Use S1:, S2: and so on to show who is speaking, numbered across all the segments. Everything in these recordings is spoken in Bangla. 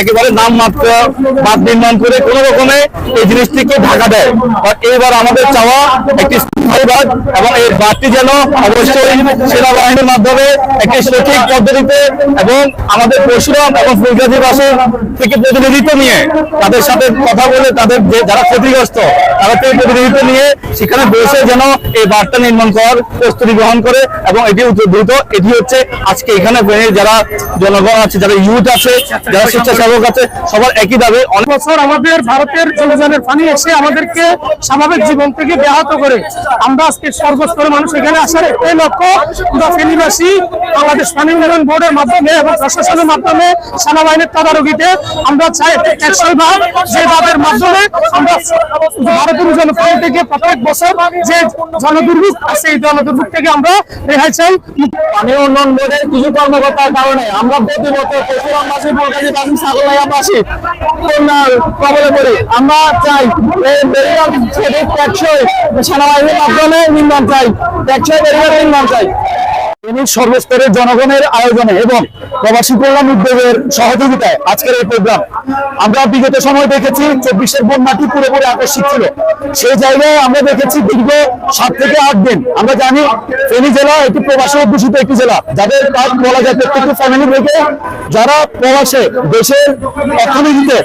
S1: একেবারে নাম মাত্র বাদ নির্মাণ করে কোনো রকমে এই জিনিসটিকে ঢাকা দেয়। আর এইবার আমাদের চাওয়া একটি বাদ এবং এই বাদটি যেন অবশ্যই সেনাবাহিনীর মাধ্যমে একটি সঠিক পদ্ধতিতে এবং আমাদের পরশুরাম এবং ফুলগাজীবাসী থেকে প্রতিনিধিত্ব নিয়ে তাদের সাথে কথা বলে তাদের যে যারা ক্ষতিগ্রস্ত, তারা থেকে প্রতিনিধিত্ব নিয়ে সেখানে বসে যেন এই বার্তা নির্মাণ করার প্রস্তুতি গ্রহণ করে এবং এটি দ্রুত, এটি হচ্ছে আজকে এখানে যারা জনগণ আছে, যারা ইউথ আছে, যারা স্বেচ্ছাসেবক আছে সবার একই দাবি অনেক
S2: বছর আমাদের ভারতের জনগণের পানি এসে আমাদেরকে স্বাভাবিক জীবন থেকে ব্যাহত করে। আমরা আজকে সর্বস্তরের মানুষ এখানে আসার এই লক্ষ্য আমরা ফেনীবাসী বাংলাদেশ পানি উন্নয়ন বোর্ডের মাধ্যমে এবং প্রশাসনের মাধ্যমে সেনাবাহিনীর তদারকিতে আমরা চাই টেকসই ভাব যে ভাবের মাধ্যমে আমরা ভারতের জনগণ থেকে প্রত্যেক বছর যে জনদুর্ভোগ আছে এই জনদুর্ভোগ থেকে আমরা রেহাই চাই।
S1: পানি উন্নয়ন বোর্ডের কিছু কর্মকর্তার কারণে আমরা প্রতি বছর পশুরামবাসী ফুলগাজীবাসী সাগরলাইয়াবাসী বন্যার কবলে পড়ি। আমরা চাই টেকসই সেনাবাহিনীর চাই। টেকসই বেরিয়ার নির্মাণ চাই। তিনি সর্বস্তরের জনগণের আয়োজনে এবং প্রবাসী কল্যাণ উদ্যোগের সহযোগিতায় আজকের এই প্রোগ্রাম। আমরা বিগত সময় দেখেছি চব্বিশের বন্যাটি পুরোপুরি আকস্মিক ছিল। সেই জায়গায় আমরা দেখেছি দীর্ঘ সাত থেকে আট দিন। আমরা জানি ফেনী জেলা একটি প্রবাসী অধ্যুষিত একটি জেলা। যাদের কাজ বলা যায় প্রত্যেকটি ফ্যামিলি থেকে যারা প্রবাসে দেশের অর্থনীতিতে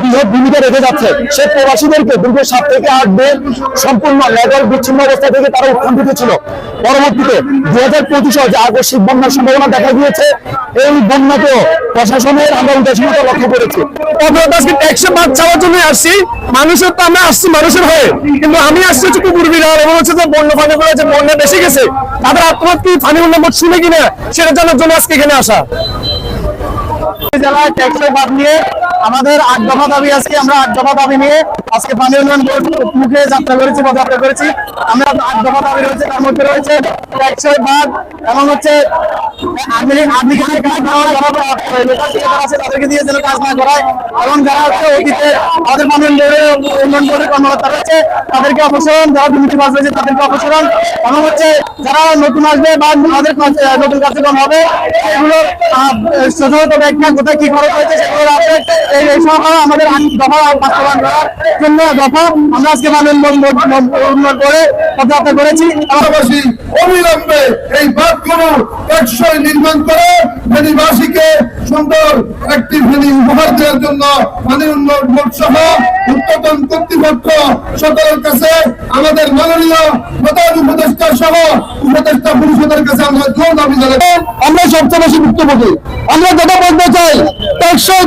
S1: বৃহৎ ভূমিকা রেখে যাচ্ছে, সে প্রবাসীদেরকে দীর্ঘ সাত থেকে আট দিন সম্পূর্ণ লেগাল বিচ্ছিন্ন অবস্থা থেকে তারা উৎকণ্ঠিত ছিল। পরবর্তীতে দুই আকস্মিক বন্যার সম্ভাবনা দেখা দিয়েছে। এই প্রশাসনের আমরা উদাসীনতা লক্ষ্য করেছি
S2: জন্য আসছি। মানুষের তো আমরা আসছি মানুষের হয়ে। কিন্তু আমি আসছি শুনে কিনা সেটা জানার জন্য আজকে এখানে আসা।
S1: জেলায় বাদ নিয়ে আমাদের আট দফা দাবি আজকে আমরা আট দফা দাবি নিয়ে আজকে পানি উন্নয়ন মুখে যাত্রা করেছি, পদযাত্রা করেছি। আমরা আট দফা দাবি রয়েছে, তার বাদ এবং হচ্ছে তাদেরকে দিয়ে কাজ না করায়। এবং যারা হচ্ছে আমাদের রয়েছে তাদেরকে অপসারণ, যারা দুর্নীতিবাজ রয়েছে, তাদেরকে অপসারণ। এবং হচ্ছে, যারা নতুন আসবে বা আমাদের নতুন কার্যক্রম হবে, সেগুলো সাধারণত ব্যাখ্যা কোথায় কি খরচ হয়েছে, সেগুলো এই আমাদের দফা বাস্তবায়ন করার জন্য দফা আমরা আজকে মানুষ উন্নয়ন করে পদযাত্রা করেছি।
S3: অবিলম্বে এই বাঁধগুলো টেকসই নির্মাণ করে ফেনীবাসীকে সুন্দর একটি ফেনী উপহার দেওয়ার জন্য পানি উন্নয়ন বোর্ড সহ উত্তম কর্তৃপক্ষ সকলের কাছে আমাদের মাননীয় প্রধান উপদেষ্টা সহ উপদেষ্টা পরিষদের কাছে আমরা
S1: আমরা সবচেয়ে বেশি ভুক্তভোগী। আমরা যেটা বলতে চাই, টেকসই